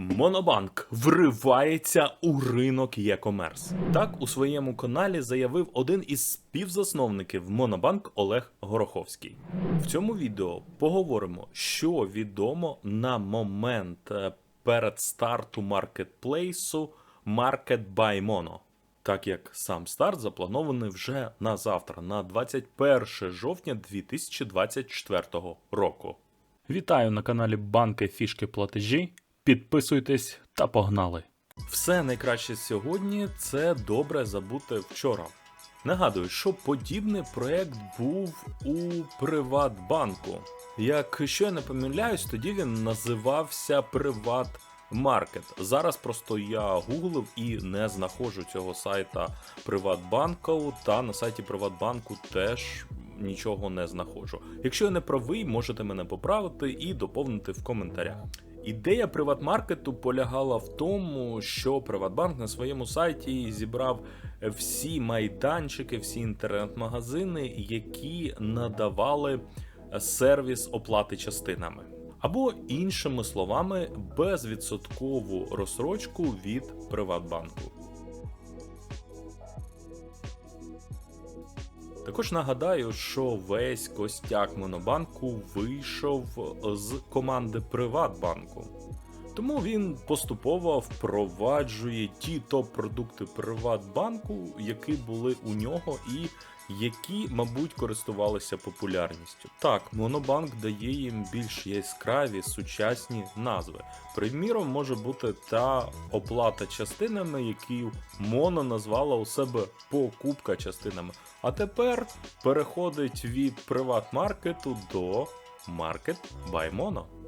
Монобанк вривається у ринок e-commerce. Так у своєму каналі заявив один із співзасновників Монобанк Олег Гороховський. В цьому відео поговоримо, що відомо на момент е, перед старту маркетплейсу Market by Mono. Так як сам старт запланований вже на завтра, на 21 жовтня 2024 року. Вітаю на каналі Банки Фішки Платежі. Підписуйтесь та погнали. Все найкраще сьогодні це добре забути вчора. Нагадую, що подібний проект був у Приватбанку. Якщо я не помиляюсь, тоді він називався Приват Маркет. Зараз просто я гуглив і не знаходжу цього сайта Приватбанку, та на сайті Приватбанку теж нічого не знаходжу. Якщо я не правий, можете мене поправити і доповнити в коментарях. Ідея приватмаркету полягала в тому, що Приватбанк на своєму сайті зібрав всі майданчики, всі інтернет-магазини, які надавали сервіс оплати частинами. Або іншими словами, безвідсоткову розсрочку від Приватбанку. Також нагадаю, що весь костяк Монобанку вийшов з команди Приватбанку. Тому він поступово впроваджує ті топ-продукти Приватбанку, які були у нього, і які, мабуть, користувалися популярністю. Так, Монобанк дає їм більш яскраві сучасні назви. Приміром, може бути та оплата частинами, які Моно назвала у себе покупка частинами. А тепер переходить від приват-маркету до Market by Mono.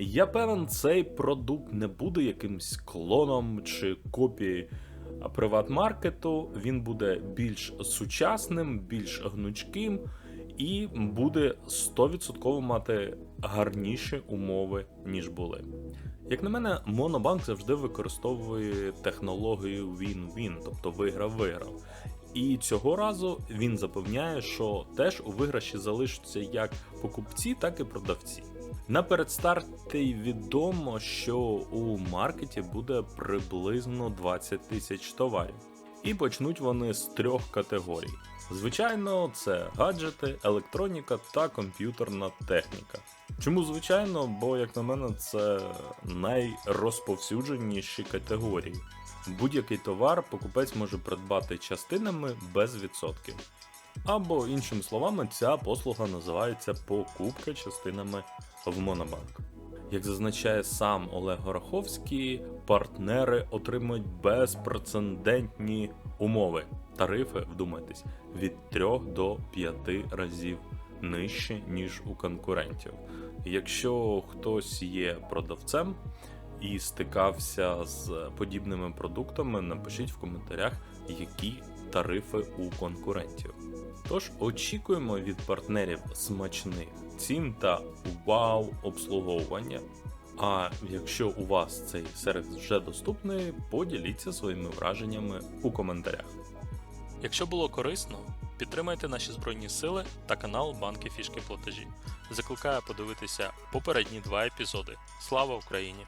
Я певен, цей продукт не буде якимсь клоном чи копією приват-маркету. Він буде більш сучасним, більш гнучким і буде 100% мати гарніші умови, ніж були. Як на мене, Монобанк завжди використовує технологію Win-Win, тобто виграв-виграв. І цього разу він запевняє, що теж у виграші залишаться як покупці, так і продавці. На передстарті відомо, що у маркеті буде приблизно 20 тисяч товарів, і почнуть вони з трьох категорій. Звичайно, це гаджети, електроніка та комп'ютерна техніка. Чому звичайно? Бо, як на мене, це найрозповсюдженіші категорії. Будь-який товар покупець може придбати частинами без відсотків. Або, іншими словами, ця послуга називається покупка частинами в Монобанк. Як зазначає сам Олег Гороховський, партнери отримують безпрецедентні умови. Тарифи, вдумайтесь, від 3 до 5 разів нижче, ніж у конкурентів. Якщо хтось є продавцем і стикався з подібними продуктами, напишіть в коментарях, які тарифи у конкурентів. Тож очікуємо від партнерів смачних цін та вау обслуговування. А якщо у вас цей сервіс вже доступний, поділіться своїми враженнями у коментарях. Якщо було корисно, підтримайте наші збройні сили та канал Банки Фішки Платежі. Закликаю подивитися попередні два епізоди. Слава Україні!